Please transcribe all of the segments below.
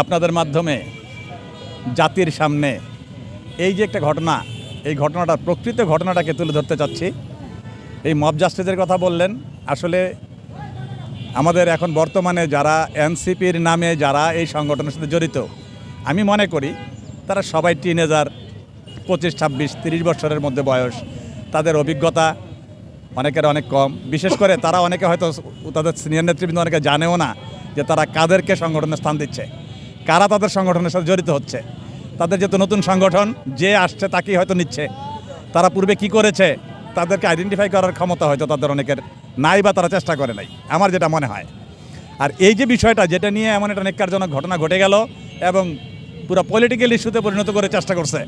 আপনাদের মাধ্যমে জাতির সামনে এই যে একটা ঘটনা, এই ঘটনাটা প্রকৃত ঘটনাটাকে তুলে ধরতে চাচ্ছি। এই মব জাস্টিসের কথা বললেন। আসলে আমাদের এখন বর্তমানে যারা এনসিপির নামে যারা এই সংগঠনের সাথে জড়িত, আমি মনে করি তারা সবাই টিনেজার, পঁচিশ, ছাব্বিশ, তিরিশ বছরের মধ্যে বয়স। তাদের অভিজ্ঞতা অনেকের অনেক কম। বিশেষ করে তারা অনেকে হয়তো তাদের সিনিয়র নেতৃবৃন্দ অনেকে জানেও না। যে তারা কাদেরকে সংগঠনে স্থান দিচ্ছে, কারা তাদের সংগঠনের সাথে জড়িত হচ্ছে, তাদের যেহেতু নতুন সংগঠন, যে আসছে তাকেই হয়তো নিচ্ছে, তারা পূর্বে কি করেছে, তাদেরকে আইডেন্টিফাই করার ক্ষমতা হয়তো তাদের অনেকের নাই বা তারা চেষ্টা করে নাই, আমার যেটা মনে হয়। আর এই যে বিষয়টা, যেটা নিয়ে এমন একটা নেককারজনক ঘটনা ঘটে গেল এবং পুরো পলিটিক্যাল ইস্যুতে পরিণত করে চেষ্টা করছে,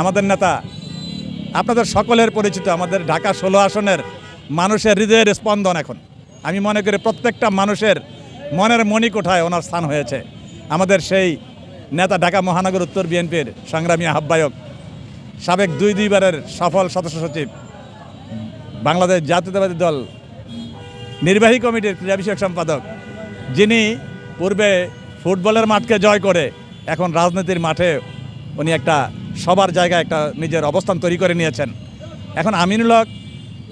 আমাদের নেতা, আপনাদের সকলের পরিচিত, আমাদের ঢাকা ষোলো আসনের মানুষের হৃদয়ের স্পন্দন এখন। আমি মনে করি প্রত্যেকটা মানুষের মনের মণিকোঠায় ওনার স্থান হয়েছে। আমাদের সেই নেতা ঢাকা মহানগর উত্তর বিএনপির সংগ্রামী আহ্বায়ক, সাবেক দুই দুইবারের সফল সদস্য সচিব, বাংলাদেশ জাতীয়তাবাদী দল নির্বাহী কমিটির ক্রীড়া বিষয়ক সম্পাদক, যিনি পূর্বে ফুটবলের মাঠকে জয় করে এখন রাজনীতির মাঠে উনি একটা সবার জায়গায় একটা নিজের অবস্থান তৈরি করে নিয়েছেন। এখন আমিনুল হক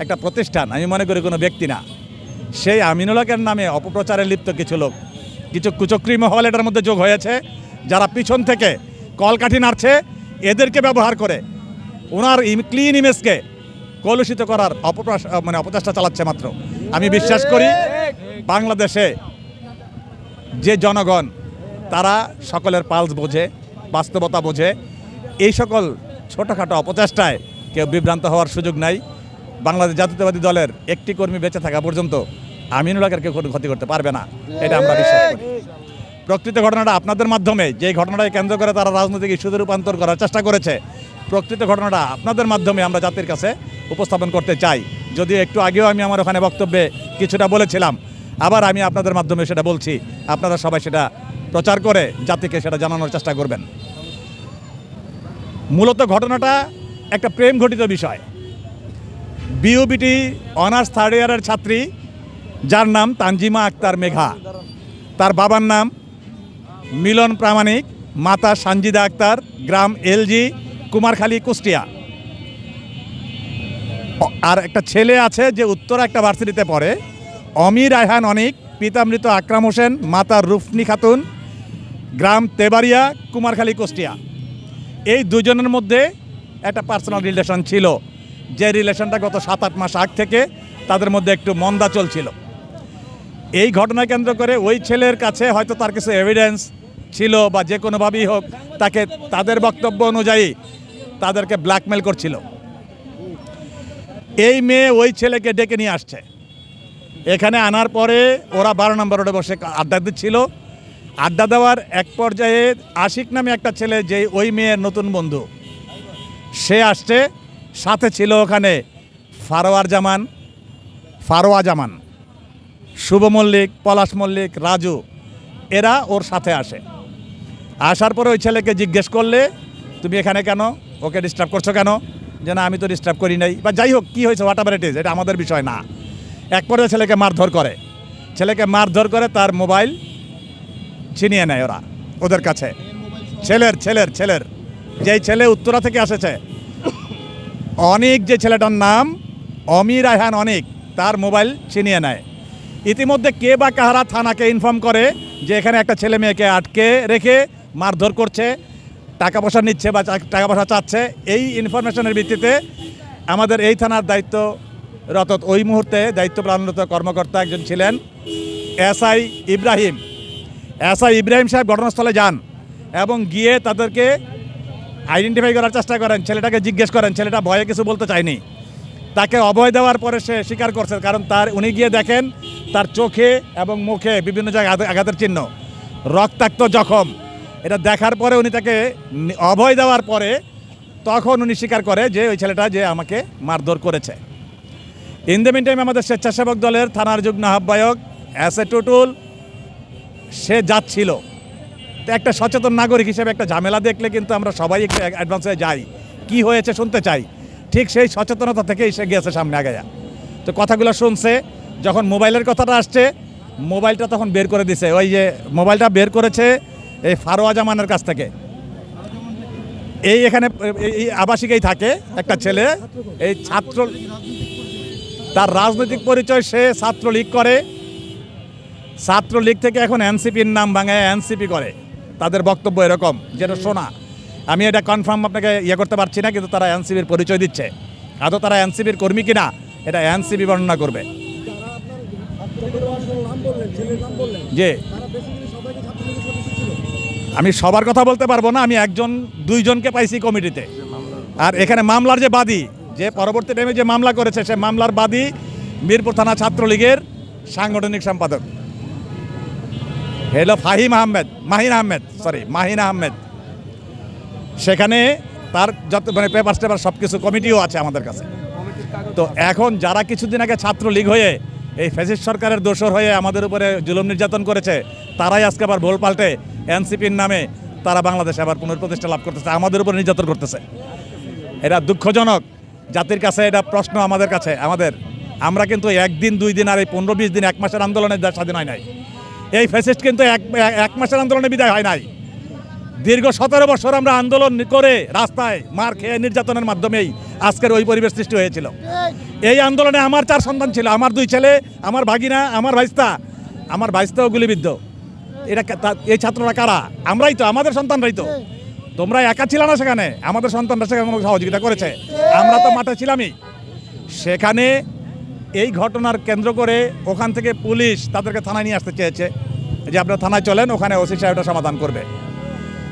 একটা প্রতিষ্ঠান, আমি মনে করি কোনো ব্যক্তি না। সেই আমিনুল হকের নামে অপপ্রচারে লিপ্ত কিছু লোক। কিছু কুচক্রি মহল এটার মধ্যে যোগ হয়েছে, যারা পিছন থেকে কলকাঠি নাড়ছে, এদেরকে ব্যবহার করে। ওনার ক্লিন ইমেজকে কলুষিত করার অপপ্রাস মানে অপচেষ্টা চালাচ্ছে মাত্র। আমি বিশ্বাস করি বাংলাদেশে যে জনগণ, তারা সকলের পালস বোঝে, বাস্তবতা বোঝে। এই সকল ছোটোখাটো অপচেষ্টায় কেউ বিভ্রান্ত হওয়ার সুযোগ নাই। বাংলাদেশ জাতীয়তাবাদী দলের একটি কর্মী বেঁচে থাকা পর্যন্ত আমিনুল হকের কেউ কোনো ক্ষতি করতে পারবে না। এটা আমরা বিশ্বাস করি। প্রকৃত ঘটনাটা আপনাদের মাধ্যমে যে ঘটনাটাকে কেন্দ্র করে তারা রাজনৈতিক ইস্যুতে রূপান্তর করার চেষ্টা করেছে, প্রকৃত ঘটনাটা আপনাদের মাধ্যমে আমরা জাতির কাছে উপস্থাপন করতে চাই। যদিও একটু আগেও আমি আমার ওখানে বক্তব্যে কিছুটা বলেছিলাম, আবার আমি আপনাদের মাধ্যমে সেটা বলছি। আপনারা সবাই সেটা প্রচার করে জাতিকে সেটা জানানোর চেষ্টা করবেন। মূলত ঘটনাটা একটা প্রেম ঘটিত বিষয়। বিউবিটি অনার্স থার্ড ইয়ারের ছাত্রী, যার নাম তানজিমা আক্তার মেঘা। তার বাবার নাম মিলন প্রামাণিক, মাতা সানজিদা আক্তার, গ্রাম এলজি কুমারখালী, কুষ্টিয়া। আর একটা ছেলে আছে যে উত্তর একটা ভার্সিটিতে পড়ে, অমির রায়হান অনিক পিতা মৃত আকরাম হোসেন, মাতা রুফনি খাতুন, গ্রাম তেবারিয়া কুমারখালী, কুষ্টিয়া। এই দুজনের মধ্যে একটা পার্সোনাল রিলেশন ছিল। যে রিলেশনটা গত সাত আট মাস আগ থেকে তাদের মধ্যে একটু মন্দা চলছিল। এই ঘটনা কেন্দ্র করে ওই ছেলের কাছে হয়তো তার কিছু এভিডেন্স ছিল বা যে কোনোভাবেই হোক, তাকে তাদের বক্তব্য অনুযায়ী তাদেরকে ব্ল্যাকমেল করছিল। এই মেয়ে ওই ছেলেকে ডেকে নিয়ে আসছে। এখানে আনার পরে ওরা বারো নম্বর রোডে বসে আড্ডা দিচ্ছিল। আড্ডা দেওয়ার এক পর্যায়ে আশিক নামে একটা ছেলে যে ওই মেয়ের নতুন বন্ধু, সে আসছে। সাথে ছিল ওখানে ফারোয়ার জামান, ফারোয়া জামান, শুভ মল্লিক, পলাশ মল্লিক, রাজু, এরা ওর সাথে আসে। আসার পরে ওই ছেলেকে জিজ্ঞেস করলে, তুমি এখানে কেন? ওকে ডিস্টার্ব করছ কেন? যে না, আমি তো ডিস্টার্ব করি নাই। বা যাই হোক, কী হয়েছে হোয়াট এভার ইট ইজ এটা আমাদের বিষয় না। এক পর্যায়ে ছেলেকে মারধর করে। ছেলেকে মারধর করে তার মোবাইল ছিনিয়ে নেয় ওরা, ওদের কাছে। ছেলের ছেলের ছেলের। যেই ছেলে উত্তরা থেকে এসেছে অনিক যে ছেলেটার নাম, অমির রায়হান অনিক, তার মোবাইল ছিনিয়ে নেয় ইতিমধ্যে কে বা কাহারা থানাকে ইনফর্ম করে যে এখানে একটা ছেলে মেয়েকে আটকে রেখে মারধর করছে, টাকা পয়সা নিচ্ছে বা টাকা পয়সা চাচ্ছে, এই ইনফরমেশনের ভিত্তিতে আমাদের এই থানার দায়িত্বরত ওই মুহূর্তে দায়িত্ব পালনরত কর্মকর্তা একজন ছিলেন এসআই ইব্রাহিম। এসআই ইব্রাহিম সাহেব ঘটনাস্থলে যান এবং গিয়ে তাদেরকে আইডেন্টিফাই করার চেষ্টা করেন, ছেলেটাকে জিজ্ঞেস করেন, ছেলেটা ভয়ে কিছু বলতে চায়নি। তাকে অভয় দেওয়ার পরে সে স্বীকার করছে, কারণ তার, উনি গিয়ে দেখেন তার চোখে এবং মুখে বিভিন্ন জায়গায় আঘাতের চিহ্ন, রক্তাক্ত জখম। এটা দেখার পরে উনি তাকে অভয় দেওয়ার পরে তখন উনি স্বীকার করে যে ওই ছেলেটা যে আমাকে মারধর করেছে। ইন দ্য টাইম আমাদের স্বেচ্ছাসেবক দলের থানার যুগ্ম আহ্বায়ক এ টুটুল সে যাচ্ছিল। একটা সচেতন নাগরিক হিসেবে একটা ঝামেলা দেখলে কিন্তু আমরা সবাই একটু অ্যাডভান্স যাই। কি হয়েছে শুনতে চাই। ঠিক সেই সচেতনতা থেকেই সে গিয়েছে সামনে আগে তো কথাগুলো শুনছে, যখন মোবাইলের কথাটা আসছে, মোবাইলটা তখন বের করে দিছে। ওই যে মোবাইলটা বের করেছে এই ফারোয়া জামানের কাছ থেকে। এই এখানে, এই- এই আবাসিকেই থাকে একটা ছেলে। এই ছাত্র, তার রাজনৈতিক পরিচয় সে ছাত্রলীগ করে। ছাত্রলীগ থেকে এখন এনসিপির নাম ভাঙায় এনসিপি করে। তাদের বক্তব্য এরকম যেটা শোনা। আমি এটা কনফার্ম আপনাকে ইয়ে করতে পারছি না, কিন্তু তারা এনসিবির পরিচয় দিচ্ছে। আদৌ তারা এনসিবির কর্মী কিনা, এটা এনসিবি বর্ণনা করবে। যে আমি সবার কথা বলতে পারব না, আমি একজন, দুইজনকে পাইছি কমিটিতে। আর এখানে মামলার যে বাদী, যে পরবর্তী টাইমে যে মামলা করেছে, সে মামলার বাদী মিরপুর থানা ছাত্রলীগের সাংগঠনিক সম্পাদক। হলো ফাহিম আহমেদ মাহিন আহমেদ সরি মাহিন আহমেদ সেখানে তার যত মানে পেপার টেপার সব কিছু কমিটিও আছে আমাদের কাছে। তো এখন যারা কিছুদিন আগে ছাত্রলীগ হয়ে এই ফ্যাসিস্ট সরকারের দোষর হয়ে আমাদের উপরে জুলুম নির্যাতন করেছে, তারাই আজকে আবার ভোল পাল্টে এনসিপির নামে তারা বাংলাদেশে আবার পুনঃপ্রতিষ্ঠা লাভ করতেছে, আমাদের উপর নির্যাতন করতেছে। এটা দুঃখজনক। জাতির কাছে এটা প্রশ্ন আমাদের কাছে, আমাদের। আমরা কিন্তু একদিন, দুই দিন আর এই পনেরো, বিশ দিন, এক মাসের আন্দোলনে স্বাধীন হয় নাই। এই ফ্যাসিস্ট কিন্তু এক এক মাসের আন্দোলনে বিদায় হয় নাই। দীর্ঘ সতেরো বছর আমরা আন্দোলন করে রাস্তায় মার খেয়ে নির্যাতনের মাধ্যমেই আজকের ওই পরিবেশ সৃষ্টি হয়েছিল। এই আন্দোলনে আমার চার সন্তান ছিল, আমার দুই ছেলে, আমার ভাগিনা, আমার ভাইস্তা, আমার ভাইস্তাও গুলিবিদ্ধ। এটা এই ছাত্ররা কারা? আমরাই তো, আমাদের সন্তানরাই তো। তোমরা একা ছিল না সেখানে, আমাদের সন্তানরা সেখানে সহযোগিতা করেছে। আমরা তো মাঠে ছিলামই। সেখানে এই ঘটনার কেন্দ্র করে ওখান থেকে পুলিশ তাদেরকে থানায় নিয়ে আসতে চেয়েছে যে আপনারা থানায় চলেন, ওখানে ওসি সাহেবটা সমাধান করবে।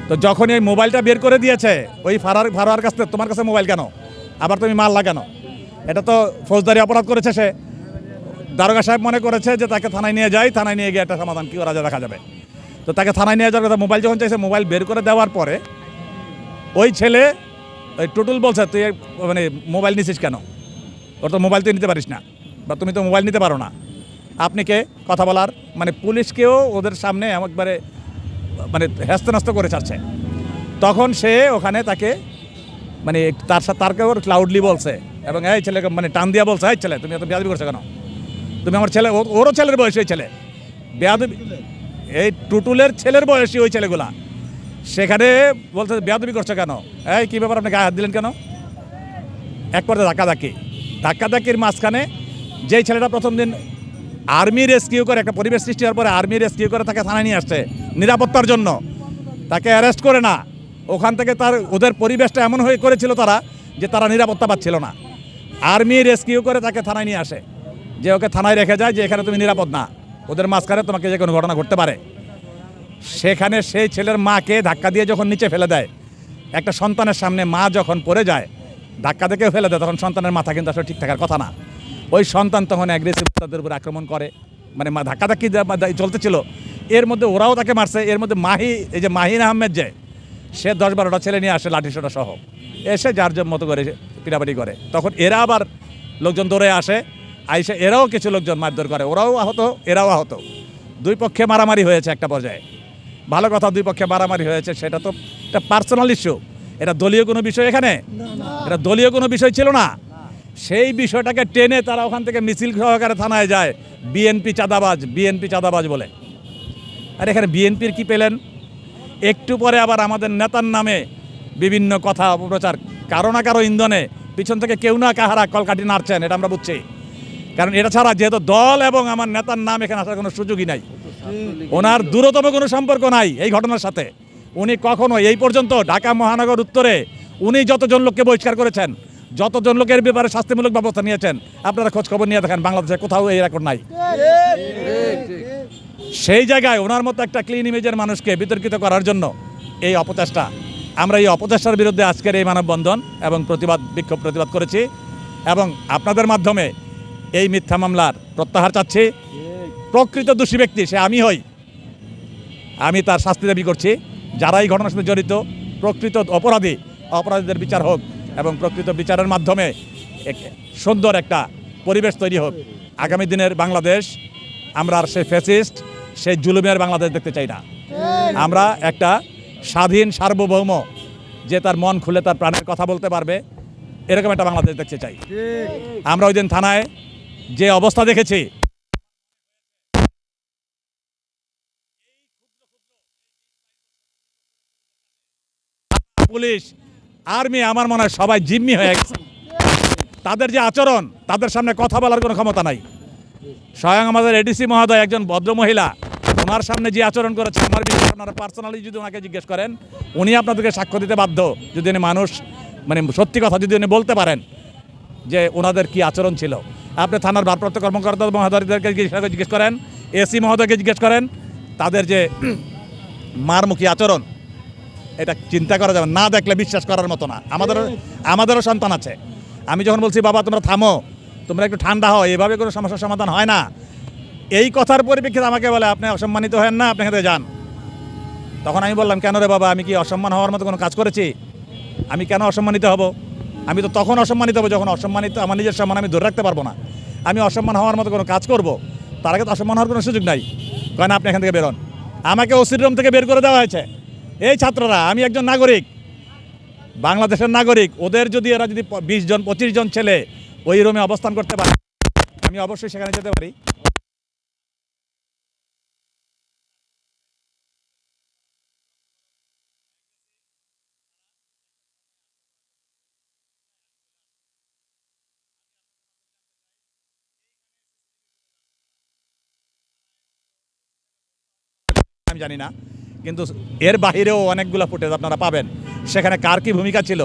তো যখন এই মোবাইলটা বের করে দিয়েছে, ওই ফারার ফারার কাছ থেকে, তোমার কাছে মোবাইল কেন? আবার তুমি মারলা কেন? এটা তো ফৌজদারি অপরাধ করেছে সে। দারোগা সাহেব মনে করেছে যে তাকে থানায় নিয়ে যাই, থানায় নিয়ে গিয়ে একটা সমাধান কী করা যায় দেখা যাবে। তো তাকে থানায় নিয়ে যাওয়ার কথা, মোবাইল যখন চাইছে, মোবাইল বের করে দেওয়ার পরে ওই ছেলে, ওই টুটুল বলছে, তুই মানে মোবাইল নিছিস কেন? ওর তো মোবাইল তুই নিতে পারিস না। বা তুমি তো মোবাইল নিতে পারো না। আপনি কে? কথা বলার। মানে পুলিশকেও ওদের সামনে একবারে মানে হ্যাস্ত করে ছাড়ছে। তখন সে ওখানে তাকে মানে তার সাথে তারকে ওর ক্লাউডলি বলছে এবং এই ছেলেকে মানে টান দিয়া বলছে, এই ছেলে, তুমি এত বেয়াদবি করছ কেন? তুমি আমার ছেলে ওরও ছেলের বয়সী ওই ছেলে। বেয়াদবি, এই টুটুলের ছেলের বয়সী ওই ছেলেগুলা। সেখানে বলছে, বেয়াদবি করছ কেন? এই কী ব্যাপার, আপনি গায়ে হাত দিলেন কেন? এক পর্যায়ে ধাক্কাধাক্কি। ধাক্কাধাক্কির মাঝখানে যেই ছেলেটা প্রথম দিন আর্মি রেস্কিউ করে, একটা পরিবেশ সৃষ্টি হওয়ার পরে আর্মি রেস্কিউ করে তাকে থানায় নিয়ে আসছে নিরাপত্তার জন্য। তাকে অ্যারেস্ট করে না। ওখান থেকে তার, ওদের পরিবেশটা এমন হয়ে করেছিল তারা যে তারা নিরাপত্তা পাচ্ছিল না। আর্মি রেস্কিউ করে তাকে থানায় নিয়ে আসে। যে ওকে থানায় রেখে যায় যে এখানে তুমি নিরাপদ না। ওদের মাঝখানে তোমাকে যে কোনো ঘটনা ঘটতে পারে। সেখানে সেই ছেলের মাকে ধাক্কা দিয়ে যখন নিচে ফেলে দেয়, একটা সন্তানের সামনে মা যখন পড়ে যায়, ধাক্কা থেকেও ফেলে দেয়, তখন সন্তানের মাথা কিন্তু আসলে ঠিক থাকার কথা না। ওই সন্তান তখন অ্যাগ্রেসিভ তাদের উপর আক্রমণ করে। মানে মা ধাক্কাধাক্কি চলতেছিল এর মধ্যে ওরাও তাকে মারছে এর মধ্যে মাহি এই যে মাহিন আহমেদ যে সে দশ বারোটা ছেলে নিয়ে আসে লাঠিসোটা সহ। এসে যার যার মতো করে পিটাপাটি করে। তখন এরা আবার লোকজন দৌড়ে আসে আইসে এরাও কিছু লোকজন মারধর করে। ওরাও আহত এরাও আহত। দুই পক্ষে মারামারি হয়েছে একটা পর্যায়ে। ভালো কথা দুই পক্ষে মারামারি হয়েছে সেটা তো একটা পার্সোনাল ইস্যু এটা দলীয় কোনো বিষয় এখানে? এটা দলীয় কোনো বিষয় ছিল না? সেই বিষয়টাকে টেনে তারা ওখান থেকে মিছিল সহকারে থানায় যায়। বিএনপি চাঁদাবাজ বিএনপি চাঁদাবাজ বলে। আর এখানে বিএনপির কি পেলেন? একটু পরে আবার আমাদের নেতার নামে বিভিন্ন কথা, অপপ্রচার, কারও না কারও ইন্ধনে পিছন থেকে কেউ না কাহারা কলকাঠি নাড়ছেন, এটা আমরা বুঝছি। কারণ এটা ছাড়া যেহেতু দল এবং আমার নেতার নাম এখানে আসার কোনো সুযোগই নাই। ওনার দূরতম কোনো সম্পর্ক নাই এই ঘটনার সাথে। উনি কখনো এই পর্যন্ত ঢাকা মহানগর উত্তরে উনি যতজন লোককে বহিষ্কার করেছেন যতজন লোকের ব্যাপারে শাস্তিমূলক ব্যবস্থা নিয়েছেন, আপনারা খোঁজ খবর নিয়ে দেখেন, বাংলাদেশে কোথাও এই রেকর্ড নাই। সেই জায়গায় ওনার মতো একটা ক্লিন ইমেজের মানুষকে বিতর্কিত করার জন্য এই অপচেষ্টা। আমরা এই অপচেষ্টার বিরুদ্ধে আজকের এই মানববন্ধন এবং প্রতিবাদ, বিক্ষোভ প্রতিবাদ করেছি এবং আপনাদের মাধ্যমে এই মিথ্যা মামলার প্রত্যাহার চাচ্ছি। প্রকৃত দোষী ব্যক্তি সে আমি হই। আমি তার শাস্তি দাবি করছি। যারা এই ঘটনার সাথে জড়িত, প্রকৃত অপরাধী, অপরাধীদের বিচার হোক। এবং প্রকৃত বিচারের মাধ্যমে সুন্দর একটা পরিবেশ তৈরি হোক। আগামী দিনের বাংলাদেশ, আমরা আর সেই ফ্যাসিস্ট সেই জুলুমের বাংলাদেশ দেখতে চাই না। আমরা একটা স্বাধীন, সার্বভৌম, যে তার মন খুলে তার প্রাণের কথা বলতে পারবে, এরকম একটা বাংলাদেশ দেখতে চাই। আমরা ওই দিন থানায় যে অবস্থা দেখেছি, পুলিশ আর্মি আমার মনে হয় সবাই জিম্মি হয়ে গেছে। তাদের যে আচরণ, তাদের সামনে কথা বলার কোনো ক্ষমতা নাই। স্বয়ং আমাদের এডিসি মহোদয় একজন ভদ্র মহিলা, ওনার সামনে যে আচরণ করেছে আমার বিষয়ে আপনারা পার্সোনালি যদি ওনাকে জিজ্ঞেস করেন, উনি আপনাদেরকে সাক্ষ্য দিতে বাধ্য। যদি উনি মানুষ মানে সত্যি কথা যদি উনি বলতে পারেন যে ওনাদের কি আচরণ ছিল। আপনি থানার ভারপ্রাপ্ত কর্মকর্তা মহোদয়দেরকে জিজ্ঞেস- করেন? এসি মহোদয়কে জিজ্ঞেস করেন, তাদের যে মারমুখী আচরণ এটা চিন্তা করা যাবে না। দেখলে বিশ্বাস করার মতো না। আমাদেরও আমাদেরও সন্তান আছে। আমি যখন বলছি, বাবা, তোমরা থামো, তোমরা একটু ঠান্ডা হও এভাবে কোনো সমস্যার সমাধান হয় না। এই কথার পরিপ্রেক্ষিতে আমাকে বলে, আপনি অসম্মানিত হেন না, আপনি যান। তখন আমি বললাম, কেন রে বাবা, আমি কি অসম্মান হওয়ার মতো কোনো কাজ করেছি? আমি কেন অসম্মানিত হব? আমি তো তখন অসম্মানিত হব, যখন অসম্মানিত আমার নিজের সম্মান আমি ধরে রাখতে পারব না। আমি অসম্মান হওয়ার মতো কোনো কাজ করব? তার আগে তো অসম্মান হওয়ার কোনো সুযোগ নাই। কেন আপনি এখান থেকে বেরোন। আমাকে ওসির রুম থেকে বের করে দেওয়া হয়েছে। এই ছাত্ররা, আমি একজন নাগরিক, বাংলাদেশের নাগরিক, ওদের যদি এরা যদি বিশ জন, পঁচিশ জন ছেলে ওই রুমে অবস্থান করতে পারে, আমি অবশ্যই সেখানে যেতে পারি। আমি জানি না। কিন্তু এর বাহিরেও অনেকগুলো ফুটেজ আপনারা পাবেন। সেখানে কার কী ভূমিকা ছিল,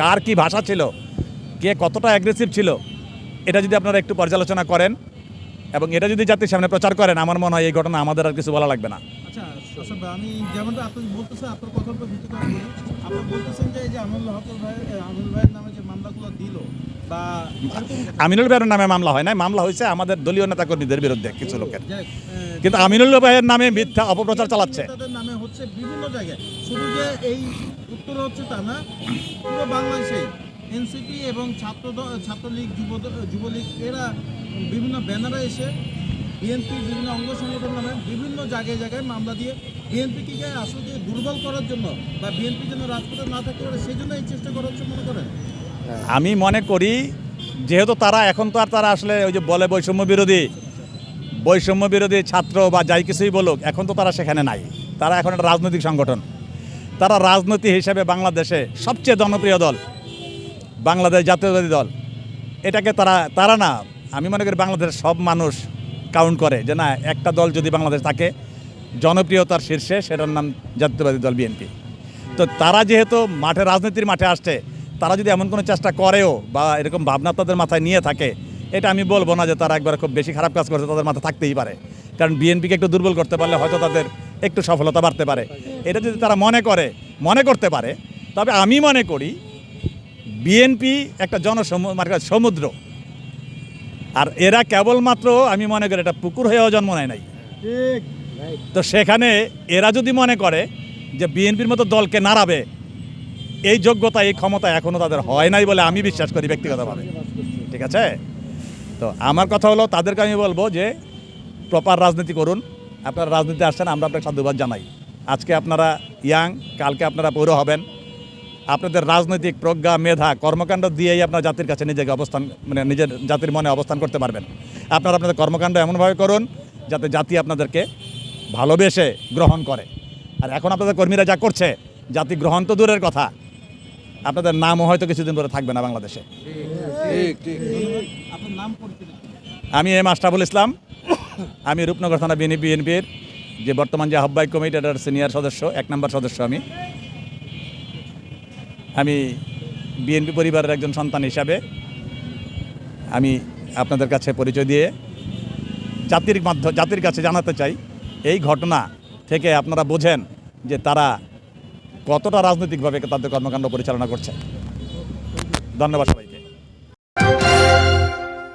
কার কী ভাষা ছিল, কে কতটা অ্যাগ্রেসিভ ছিল, এটা যদি আপনারা একটু পর্যালোচনা করেন এবং এটা যদি জাতির সামনে প্রচার করেন, আমার মনে হয় এই ঘটনা আমাদের আর কিছু বলা লাগবে না। আচ্ছা আমি যেমনটা আপনি বলতেছেন আপনার কথার উপর ভিত্তি করে বলি। আপনি বলতেছেন যে এই যে আমিনুল হক ভাই আমিনুল ভাইয়ের নামে যে মামলাগুলো দিল বা আমিনুল ভাইয়ের নামে মামলা হয় নাই। মামলা হয়েছে আমাদের দলীয় নেতাকর্মীদের বিরুদ্ধে কিছু লোকের। কিন্তু আমিনুল ভাইয়ের নামে মিথ্যা অপপ্রচার চালাচ্ছে। তাদের নামে হচ্ছে বিভিন্ন জায়গায়। শুধু যে এই উত্তর হচ্ছে তা না পুরো বাংলাদেশে এনসিপি এবং ছাত্র ছাত্রলীগ যুব যুবলীগ এরা বিভিন্ন ব্যানারে এসে বিএনপি বিভিন্ন অঙ্গ সংগঠন নামে বিভিন্ন জায়গায় জায়গায় মামলা দিয়ে বিএনপিকে আসলে দুর্বল করার জন্য বা বিএনপি যেন রাজপথে না থাকতে পারে, সেই জন্য এই চেষ্টা করা হচ্ছে, মনে করেন? আমি মনে করি, যেহেতু তারা এখন তো আর তারা আসলে ওই যে বলে বৈষম্য বিরোধী বৈষম্য বিরোধী ছাত্র বা যাই কিছুই বলুক, এখন তো তারা সেখানে নাই। তারা এখন একটা রাজনৈতিক সংগঠন। তারা রাজনীতি হিসেবে বাংলাদেশে সবচেয়ে জনপ্রিয় দল, বাংলাদেশ জাতীয়তাবাদী দল। এটাকে তারা তারা না, আমি মনে করি বাংলাদেশের সব মানুষ কাউন্ট করে যে না, একটা দল যদি বাংলাদেশ থাকে, জনপ্রিয়তার শীর্ষে সেটার নাম জাতীয়তাবাদী দল বিএনপি তো তারা যেহেতু মাঠে, রাজনীতির মাঠে আসছে, তারা যদি এমন কোনো চেষ্টা করেও বা এরকম ভাবনা তাদের মাথায় নিয়ে থাকে, এটা আমি বলব না যে তারা একবার খুব বেশি খারাপ কাজ করছে, তাদের মাথায় থাকতেই পারে। কারণ বিএনপিকে একটু দুর্বল করতে পারলে হয়তো তাদের একটু সফলতা বাড়তে পারে। এটা যদি তারা মনে করে, মনে করতে পারে, তবে আমি মনে করি বিএনপি একটা জনসম মানে সমুদ্র। আর এরা কেবলমাত্র আমি মনে করি এটা পুকুর হয়েও জন্ম নেয় নাই। তো সেখানে এরা যদি মনে করে যে বিএনপির মতো দলকে নাড়াবে এই যোগ্যতা এই ক্ষমতা এখনও তাদের হয় নাই বলে আমি বিশ্বাস করি ব্যক্তিগতভাবে। ঠিক আছে? তো আমার কথা হলো তাদেরকে আমি বলব যে প্রপার রাজনীতি করুন। আপনারা রাজনীতি আসছেন আমরা আপনাকে সাধুবাদ জানাই। আজকে আপনারা ইয়াং কালকে আপনারা পৌর হবেন। আপনাদের রাজনৈতিক প্রজ্ঞা, মেধা, কর্মকাণ্ড দিয়েই আপনার জাতির কাছে নিজেকে অবস্থান মানে নিজের জাতির মনে অবস্থান করতে পারবেন। আপনারা আপনাদের কর্মকাণ্ড এমনভাবে করুন যাতে জাতি আপনাদেরকে ভালোবেসে গ্রহণ করে। আর এখন আপনাদের কর্মীরা যা করছে, জাতি গ্রহণ তো দূরের কথা। আপনাদের নামও হয়তো কিছুদিন পরে থাকবে না বাংলাদেশে। আমি এম আশরাফুল ইসলাম। আমি রূপনগর থানা বিএনপি, বিএনপির যে বর্তমান যে আহ্বায়ক কমিটির সিনিয়র সদস্য, এক নম্বর সদস্য আমি। আমি বিএনপি পরিবারের একজন সন্তান হিসাবে আমি আপনাদের কাছে পরিচয় দিয়ে জাতির মাধ্যম জাতির কাছে জানাতে চাই। এই ঘটনা থেকে আপনারা বোঝেন যে তারা কতটা রাজনৈতিকভাবে তাদের কর্মকাণ্ড পরিচালনা করছে। ধন্যবাদ সবাই